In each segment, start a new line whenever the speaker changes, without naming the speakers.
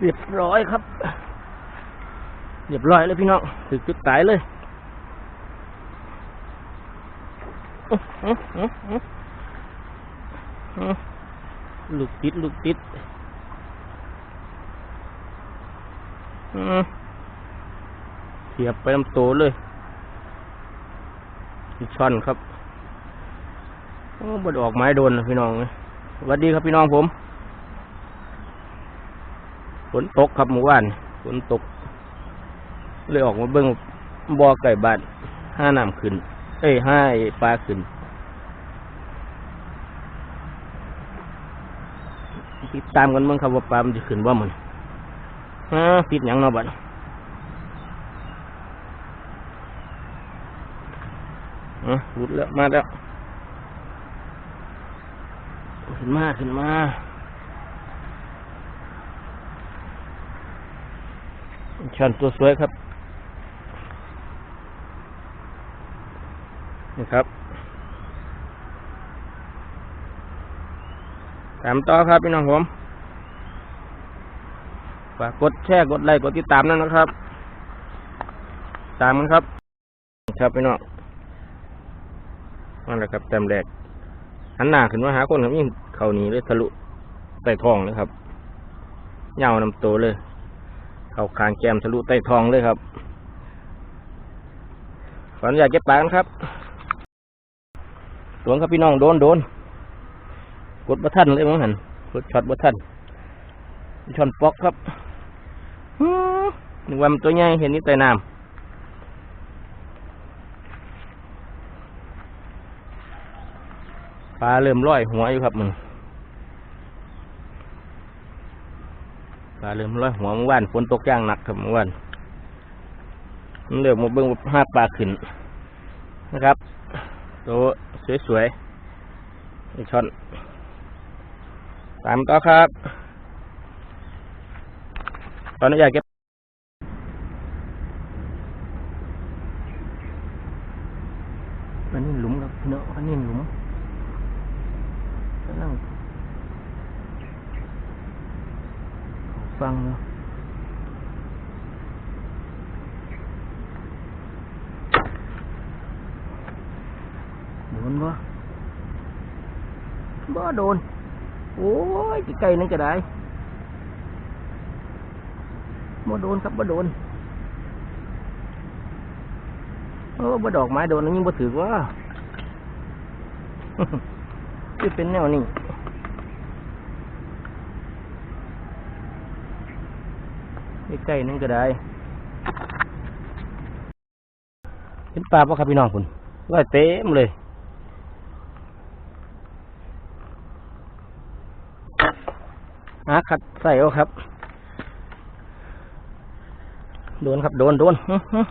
เรียบร้อยครับ เรียบร้อยเลยพี่น้องถึงจุดตายเลยอื้ออื้ออื้ออื้ออื้อลูกติดลูกติดอื้อเสียบไปลำโตเลยช่อนครับโอ้บดออกไม้โดนนะพี่น้องเอ้ยสวัสดีครับพี่น้องผม ฝนตกครับเมื่อวานฝนตก เลยออกมาเบิ้งบ่อไก่บ้านห้าน้ำขึ้น เอ้ยห้าปลาขึ้นติดตามกันเบิ่งครับว่าปลามันจะขึ้นว่ามันฮะติดหยังเนาะบัดอะหลุดแล้วมาแล้ว ขึ้นมา ขึ้นมา ช่อนตัวสวยครับนี่ครับตามต่อครับพี่น้องผมฝากกดแชร์กดไลค์กดติดตามนั่นนะครับ ตามกันครับ ครับพี่น้องนั่นแหละครับแต้มแรกหันหน้าขึ้นมาหาคนครับยิ่งเขานี้เลยทะลุใต้ท้องเลยครับเงานำโตเลย เข้าคางแก้มทะลุใต้ท้องเลยครับขออนุญาตเก็บปลากันครับหลวงครับพี่น้องโดนโดนกดบัทันเลยมั้งหันกดช็อตบัทันช็อตปอกครับนึกว่ามันตัวใหญ่เห็นนี่ใต้น้ำปลาเริ่มลอยหัวอยู่ครับมึง ปลาเริ่มลอยหัวเมื่อวานฝนตกอย่างหนักครับเมื่อวานเริ่มมาเบิ่งห้าปลาขึ้นนะครับตัวสวยๆอีกช่อนตามต่อครับ ตอนนี้อยากเก็บอันนี้หลุมครับพี่น้องอันนี้หลุมกำลัง ฟังเนาะโดนบ่บ่โดน โอ้ยไก่นั่นก็ได้บ่โดนครับบ่โดนโอ้บ่ดอกไม้โดนแล้วยิ่งบ่ถือว่าที่เป็นแนวนี้ ใกล้ๆนั่นก็ได้ เห็นปลาปะครับพี่น้องคุณว่าเต็มเลยหาขัดใส่เอาครับ โดนครับ โดนโดนอื้อหือ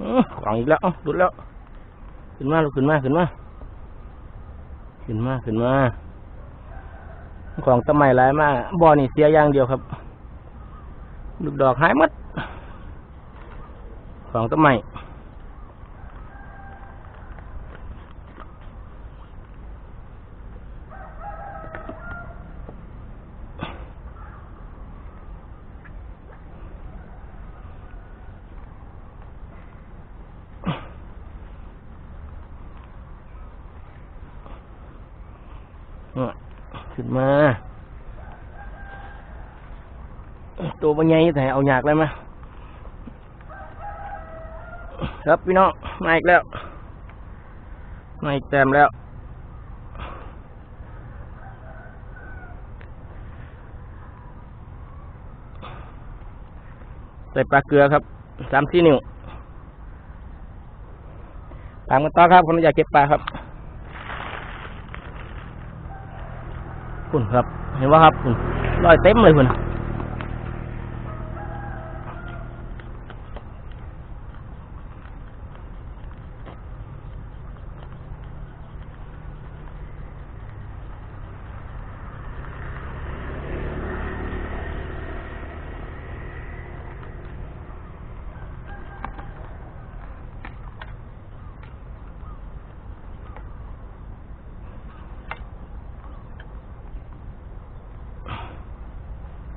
อื้อขวางอีกแล้วดุดแล้ว ขึ้นมาลูกขึ้นมาขึ้นมา ขึ้นมาขึ้นมา ของตะไมหลายมากบ่อนี่เสียอย่างเดียวครับ ลูกดอกหายหมดของ ตัวบางใหญ่แต่เอาหยากเลยไหมครับพี่น้องมาอีกแล้วมาอีกแต้มแล้วใส่ปลาเกลือครับสามสี่นิ้วตามกันต่อครับผมอยากเก็บปลาครับคุณครับ เห็นว่าครับคุณลอยเต็มเลยคุณ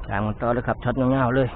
คตามกันต่อเลยครับช็อตเงาๆเลย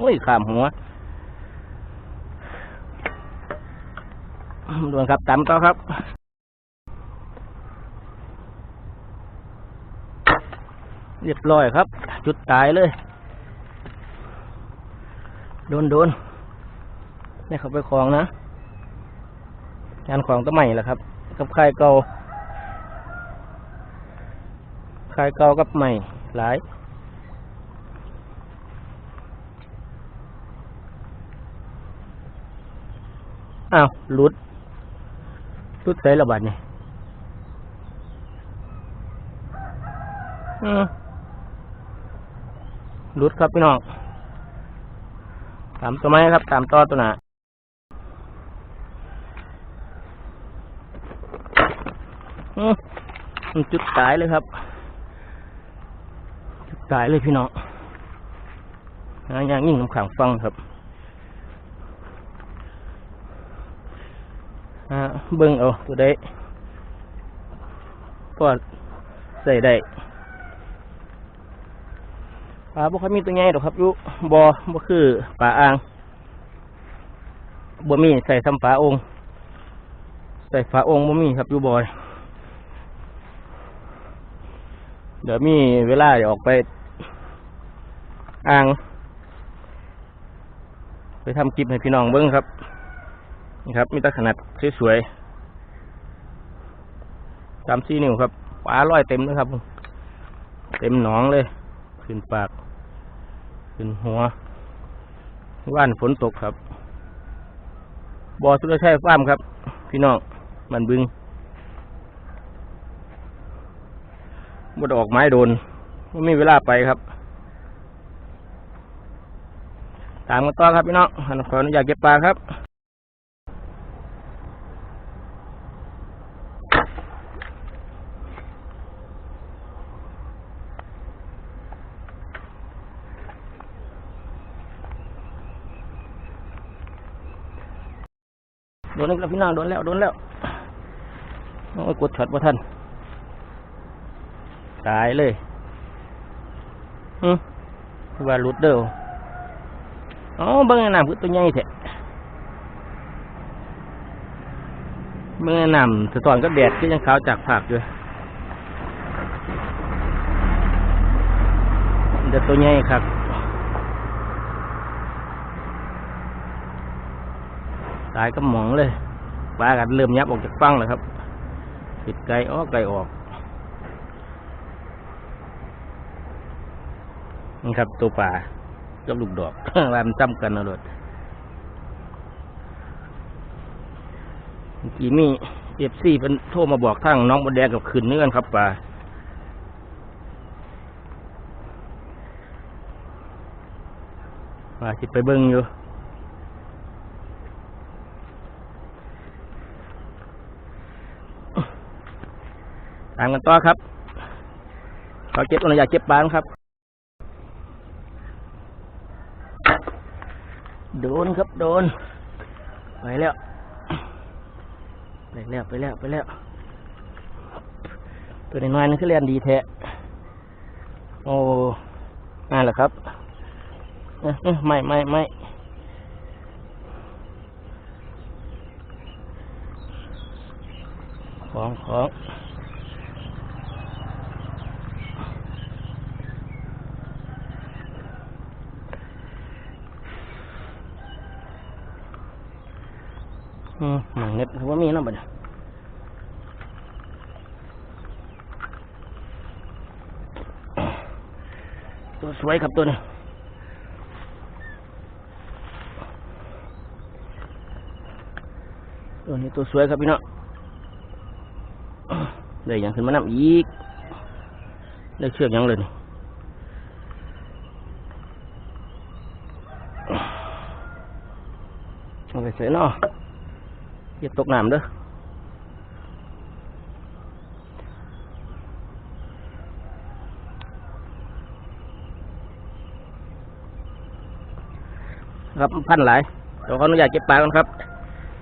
โอ้ยขามหัวด่วนครับตามต่อครับเรียบร้อยครับ จุดตายเลย โดนโดนนี่เขาไปคลองนะงานของก็ใหม่แหละครับ กับค่ายเก่าค่ายเก่ากับใหม่หลาย อ้าวหลุดหลุดใส่ระบาดนี่หลุดครับพี่น้องตามตัวไม้ครับ ตามต่อตัวหนาอืมมันจุดตายเลยครับ จุดตายเลยพี่น้องหาอย่างยิ่งน้ำขังฟังครับ อ่า เบิ่งเอาตัวได้ก็ใส่ได้ปลาบ่ค่อยมีตัวใหญ่หรอกครับอยุบอบ่คือปลาอ่างบ่มีใส่ซ้ำปลาองค์ ใส่ฝาองค์บ่มีครับอยู่บอยเดี๋ยวมีเวลาจะออกไปอ่าง ไปทำคลิปให้พี่น้องเบิ้งครับ นี่ครับ มีแตะขนาดสวยๆ สามสี่นิ้วครับปลาลอยเต็มเลยครับ เต็มหนองเลย ขึ้นปาก ขึ้นหัวว่านฝนตกครับบ่อสุรชัยฟาร์มครับ พี่น้องมันบึงบดออกไม้โดนไม่มีเวลาไปครับ ตามกันต่อครับพี่น้องขออนุญาตเก็บปลาครับ โดนแล้วพี่น้องโดนแล้วโดนแล้วโอ้กดช็อตว่าท่านตายเลยอืมว่าลุดเด้ออ๋อบิ่งน้ำคือตัวใหญ่แท้เบิ่งไอ้น้ำสะตอนก็แดดก็ยังขาวจากผักอยู่เดี๋ยวตัวใหญ่ครับ ตายก็หมองเลยปลากันเริ่มยับออกจากฟังแล้วครับปิดไก่ออกไก่ออก นี่ครับตัวป่ากับลูกดอกว่ามันจำกันนะรถเมื่อกี้มีเอฟซีเป็นโทรมาบอกทางน้องบดแดงกับขืนเนื้อนครับป่าป่าสิไปเบิ้งอยู่ ตามกันต่อครับเขาเก็บอะไรอยากเก็บปลาครับ โดนครับโดน ไปแล้วไปแล้วไปแล้วไปแล้วตัวน้อยนั่นคือเรียนดีแท้โอ้นั่นแหละครับไม่ไม่ไม่ของของ อืมหนังเน็ตว่ามีนาะบัดนี้ตัวสวยครับตัวนี้ตัวนี้ตัวสวยครับพี่น้องได้ยังขึ้นมานำอีกได้เชือกยังเลยนี่เอาไปใส่เนาะ อย่าตกน้ำเด้อครับพันหลายเดี๋ยวขออนุญาตเก็บปลาก่อนครับ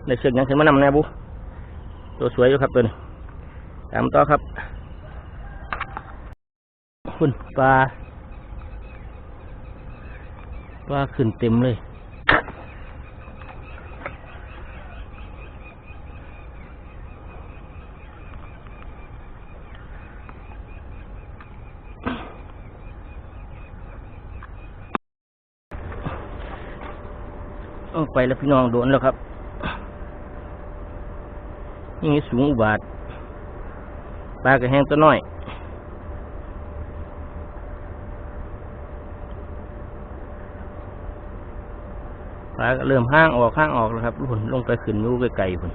ในเชือกยังขึ้นมานำแน่บุตัวสวยอยู่ครับตัวนี้ตามต่อครับ คุณปลาปลาขึ้นเต็มเลย ไปแล้วพี่น้องโดนแล้วครับนี่สูงอุบาทปลากระแห้งตัวน้อย ปลาก็เริ่มห้างออกห้างออกแล้วครับหุ่นลงไปขึ้นนู้ไกลๆพุ่น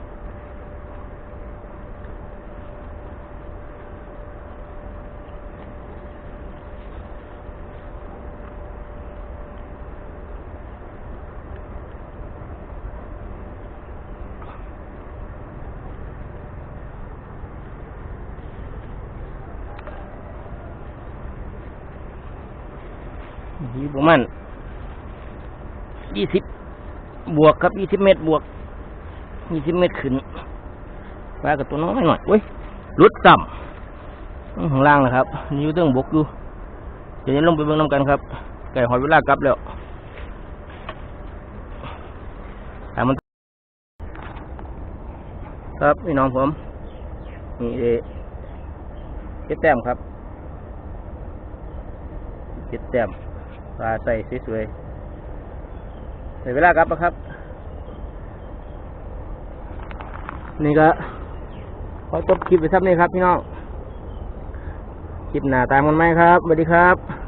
อยู่ประมาณยี่สิบบวกครับยี่สิบเมตรบวกยี่สิบเมตรขึ้นปลากับตัวน้อยหน่อยเว้ยรุดต่ำข้างล่างนะครับนี่อยู่เรื่องบกอยู่เดี๋ยวนี้ลงไปเบิ่งน้ำกันครับ ไก่หอยเวลากลับแล้วตามมัน ครับพี่น้องผมนี่เอเจ็ดแต้มครับเจ็ดแต้ม ปลาใส่สวยๆในเวลากลับนะครับ นี่ก็ขอจบคลิปไปทับนี้ครับพี่น้อง คลิปหน้าตามกันไหมครับสวัสดีครับ